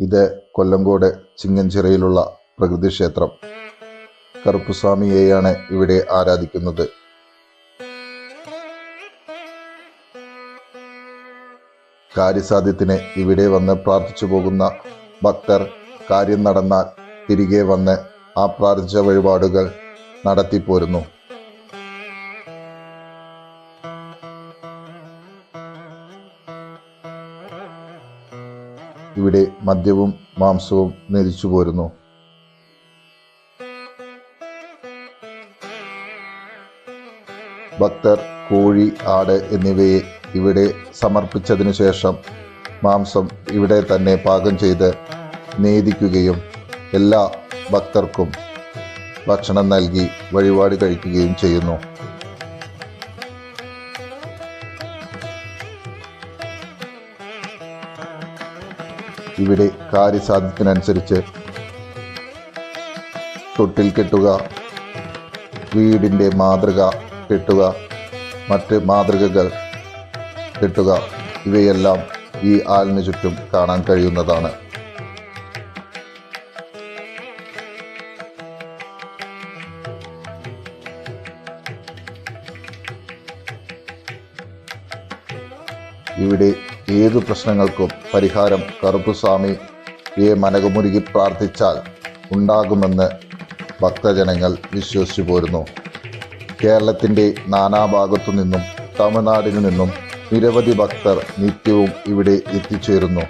ഇത് കൊല്ലങ്കോട് ചിങ്ങഞ്ചിറയിലുള്ള പ്രകൃതി ക്ഷേത്രം കറുപ്പുസ്വാമിയെയാണ് ഇവിടെ ആരാധിക്കുന്നത്. കാര്യസാധ്യത്തിന് ഇവിടെ വന്ന് പ്രാർത്ഥിച്ചു പോകുന്ന ഭക്തർ കാര്യം നടന്നാൽ തിരികെ വന്ന് ആ പ്രാർത്ഥിച്ച വഴിപാടുകൾ നടത്തിപ്പോരുന്നു. ഇവിടെ മദ്യവും മാംസവും നിരിച്ചു പോരുന്നു. ഭക്തർ കോഴി ആട് എന്നിവയെ ഇവിടെ സമർപ്പിച്ചതിനു ശേഷം മാംസം ഇവിടെ തന്നെ പാകം ചെയ്ത് നേദിക്കുകയും എല്ലാ ഭക്തർക്കും ഭക്ഷണം നൽകി വഴിപാട് കഴിക്കുകയും ചെയ്യുന്നു. ഇവിടെ കാര്യസാധ്യത്തിനനുസരിച്ച് തൊട്ടിൽ കെട്ടുക വീടിന്റെ മാതൃക കെട്ടുക മറ്റ് മാതൃകകൾ കെട്ടുക ഇവയെല്ലാം ഈ ആലിന് ചുറ്റും കാണാൻ കഴിയുന്നതാണ്. ഇവിടെ ഏതു പ്രശ്നങ്ങൾക്കും പരിഹാരം കറുപ്പുസ്വാമി എ. മനകമുരുകി പ്രാർത്ഥിച്ചാൽ ഉണ്ടാകുമെന്ന് ഭക്തജനങ്ങൾ വിശ്വസിച്ചു പോരുന്നു. കേരളത്തിന്റെ നാനാഭാഗത്തു നിന്നും തമിഴ്നാടിൽ നിന്നും നിരവധി ഭക്തർ നിത്യവും ഇവിടെ എത്തിച്ചേരുന്നു.